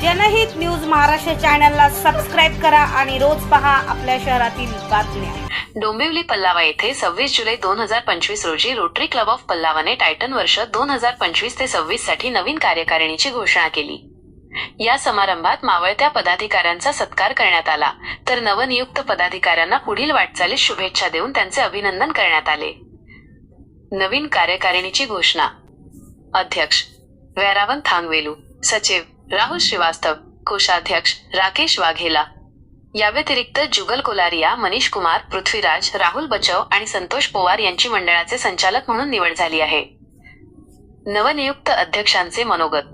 जनहित न्यूज महाराष्ट्र चॅनलला सबस्क्राईब करा आणि रोज पहा आपल्या शहरातील बातम्या. डोंबिवली पल्लावा येथे सव्वीस जुलै दोन हजार पंचवीस रोजी रोटरी क्लब ऑफ पल्लावाने टायटन वर्ष दोन हजार पंचवीस ते सव्वीससाठी नवीन कार्यकारिणीची घोषणा केली. या समारंभात मावळत्या पदाधिकाऱ्यांचा सत्कार करण्यात आला तर नवनियुक्त पदाधिकाऱ्यांना पुढील वाटचालीस शुभेच्छा देऊन त्यांचे अभिनंदन करण्यात आले. नवीन कार्यकारिणीची घोषणा. अध्यक्ष. वैरावन थांगवेलू. सचिव. राहुल श्रीवास्तव कोषाध्यक्ष राकेश वाघेला. या व्यतिरिक्त जुगल कोलारिया मनीष कुमार पृथ्वीराज राहुल बचव आणि संतोष पोवार यांची मंडळाचे संचालक म्हणून निवड झाली आहे. नवनियुक्त अध्यक्षांचे मनोगत.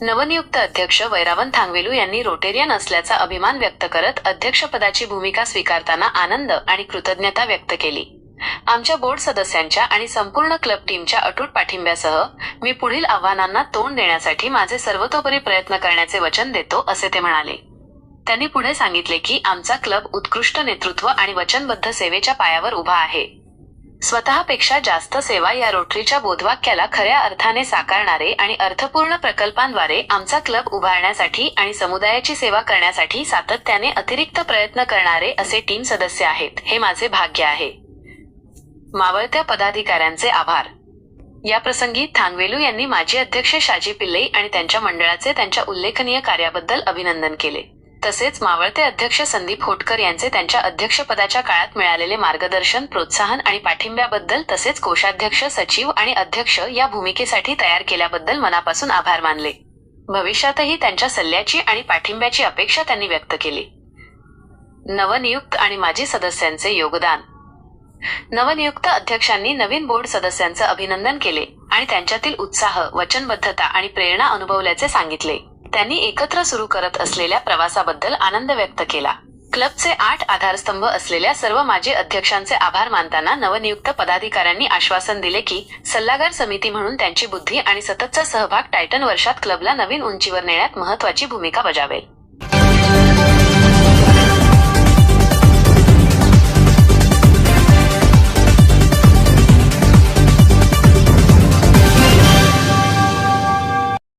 नवनियुक्त अध्यक्ष वैरावन थांगवेलू यांनी रोटेरियन असल्याचा अभिमान व्यक्त करत अध्यक्षपदाची भूमिका स्वीकारताना आनंद आणि कृतज्ञता व्यक्त केली. आमच्या बोर्ड सदस्यांच्या आणि संपूर्ण क्लब टीमच्या अटूट पाठिंब्यासह मी पुढील आव्हानांना तोंड देण्यासाठी माझे सर्वतोपरी प्रयत्न करण्याचे वचन देतो असे ते म्हणाले. त्यांनी पुढे सांगितले की आमचा क्लब उत्कृष्ट नेतृत्व आणि वचनबद्ध सेवेच्या पायावर उभा आहे. स्वतःपेक्षा जास्त सेवा या रोटरीच्या बोधवाक्याला खऱ्या अर्थाने साकारणारे आणि अर्थपूर्ण प्रकल्पांद्वारे आमचा क्लब उभारण्यासाठी आणि समुदायाची सेवा करण्यासाठी सातत्याने अतिरिक्त प्रयत्न करणारे असे टीम सदस्य आहेत हे माझे भाग्य आहे. मावळत्या पदाधिकाऱ्यांचे आभार. या प्रसंगी थांगवेलू यांनी माजी अध्यक्ष शाजी पिल्ले आणि त्यांच्या मंडळाचे त्यांच्या उल्लेखनीय कार्याबद्दल अभिनंदन केले. तसेच मावळते अध्यक्ष संदीप होटकर यांचे त्यांच्या अध्यक्षपदाच्या काळात मिळालेले मार्गदर्शन प्रोत्साहन आणि पाठिंब्याबद्दल तसेच कोषाध्यक्ष सचिव आणि अध्यक्ष या भूमिकेसाठी तयार केल्याबद्दल मनापासून आभार मानले. भविष्यातही त्यांच्या सल्ल्याची आणि पाठिंब्याची अपेक्षा त्यांनी व्यक्त केली. नवनियुक्त आणि माजी सदस्यांचे योगदान नवनियुक्त अध्यक्षांनी नवीन बोर्ड सदस्यांचं अभिनंदन केले आणि त्यांच्यातील उत्साह वचनबद्धता आणि प्रेरणा अनुभवल्याचे सांगितले. त्यांनी एकत्र सुरू करत असलेल्या प्रवासाबद्दल आनंद व्यक्त केला. क्लबचे आठ आधारस्तंभ असलेल्या सर्व माजी अध्यक्षांचे आभार मानताना नवनियुक्त पदाधिकाऱ्यांनी आश्वासन दिले की सल्लागार समिती म्हणून त्यांची बुद्धी आणि सततचा सहभाग टायटन वर्षात क्लबला नवीन उंचीवर नेण्यात महत्वाची भूमिका बजावेल.